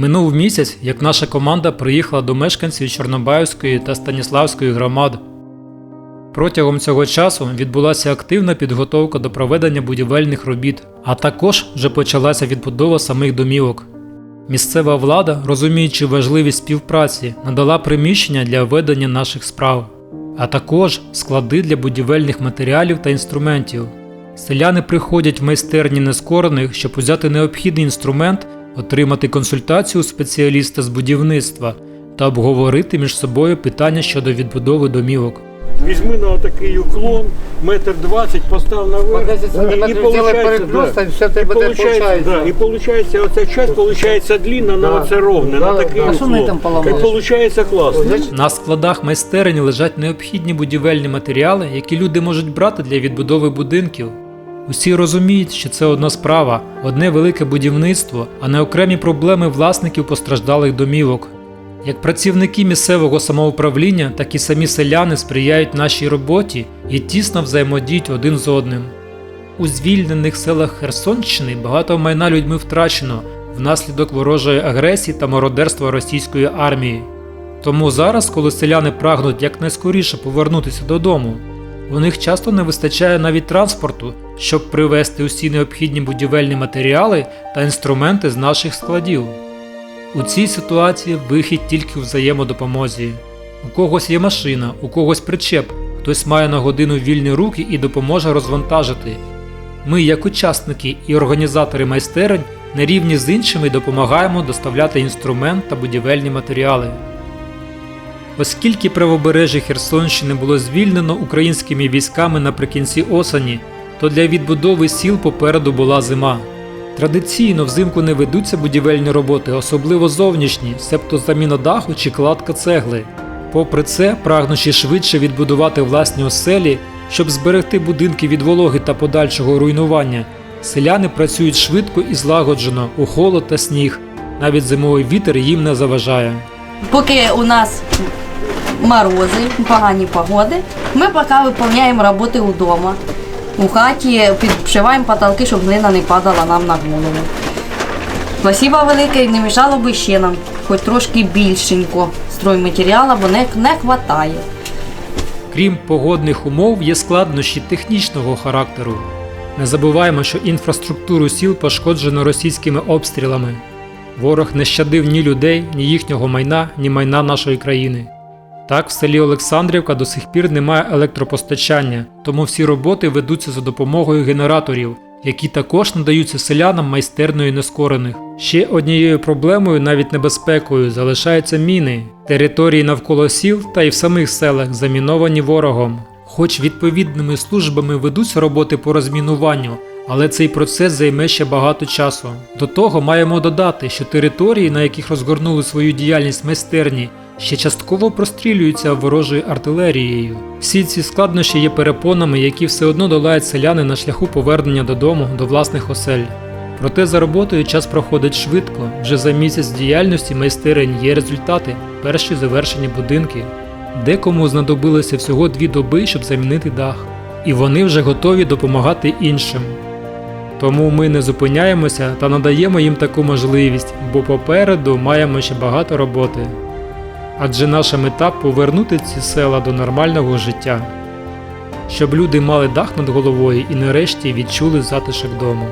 Минув місяць, як наша команда приїхала до мешканців Чорнобаївської та Станіславської громад. Протягом цього часу відбулася активна підготовка до проведення будівельних робіт, а також вже почалася відбудова самих домівок. Місцева влада, розуміючи важливість співпраці, надала приміщення для ведення наших справ, а також склади для будівельних матеріалів та інструментів. Селяни приходять в майстерні нескорених, щоб узяти необхідний інструмент, отримати консультацію у спеціаліста з будівництва та обговорити між собою питання щодо відбудови домівок. Візьми на отакий уклон, метр двадцять, постав на перекрест, все і тебе получается. да, і получається, оця часть получається длинна, на Да. оце ровне, Да, на такий. А уклон. там? І получається класно. На складах майстерень лежать необхідні будівельні матеріали, які люди можуть брати для відбудови будинків. Усі розуміють, що це одна справа, одне велике будівництво, а не окремі проблеми власників постраждалих домівок. Як працівники місцевого самоуправління, так і самі селяни сприяють нашій роботі і тісно взаємодіють один з одним. У звільнених селах Херсонщини багато майна людьми втрачено внаслідок ворожої агресії та мародерства російської армії. Тому зараз, коли селяни прагнуть якнайскоріше повернутися додому, у них часто не вистачає навіть транспорту, щоб привезти усі необхідні будівельні матеріали та інструменти з наших складів. У цій ситуації вихід тільки у взаємодопомозі. У когось є машина, у когось причеп, хтось має на годину вільні руки і допоможе розвантажити. Ми, як учасники і організатори майстерень, на рівні з іншими допомагаємо доставляти інструмент та будівельні матеріали. Оскільки правобережжя Херсонщини було звільнено українськими військами наприкінці осені, то для відбудови сіл попереду була зима. Традиційно взимку не ведуться будівельні роботи, особливо зовнішні, себто заміна даху чи кладка цегли. Попри це, прагнучи швидше відбудувати власні оселі, щоб зберегти будинки від вологи та подальшого руйнування, селяни працюють швидко і злагоджено у холод та сніг. Навіть зимовий вітер їм не заважає. Поки у нас морози, погані погоди, ми поки виконуємо роботи вдома. У хаті підшиваємо потолки, щоб глина не падала нам на голову. Спасибо велике не мішало би ще нам хоч трошки більшенько стройматеріалу, бо не, не вистачає. Крім погодних умов, є складнощі технічного характеру. Не забуваємо, що інфраструктуру сіл пошкоджено російськими обстрілами. Ворог не щадив ні людей, ні їхнього майна, ні майна нашої країни. Так, в селі Олександрівка до сих пір немає електропостачання, тому всі роботи ведуться за допомогою генераторів, які також надаються селянам майстерною нескорених. Ще однією проблемою, навіть небезпекою, залишаються міни. Території навколо сіл та й в самих селах заміновані ворогом. Хоч відповідними службами ведуться роботи по розмінуванню, але цей процес займе ще багато часу. До того маємо додати, що території, на яких розгорнули свою діяльність майстерні, ще частково прострілюються ворожою артилерією. Всі ці складнощі є перепонами, які все одно долають селяни на шляху повернення додому до власних осель. Проте за роботою час проходить швидко. Вже за місяць діяльності майстерень є результати, перші завершені будинки. Декому знадобилося всього дві доби, щоб замінити дах, і вони вже готові допомагати іншим. Тому ми не зупиняємося та надаємо їм таку можливість, бо попереду маємо ще багато роботи. Адже наша мета повернути ці села до нормального життя, щоб люди мали дах над головою і нарешті відчули затишок дому.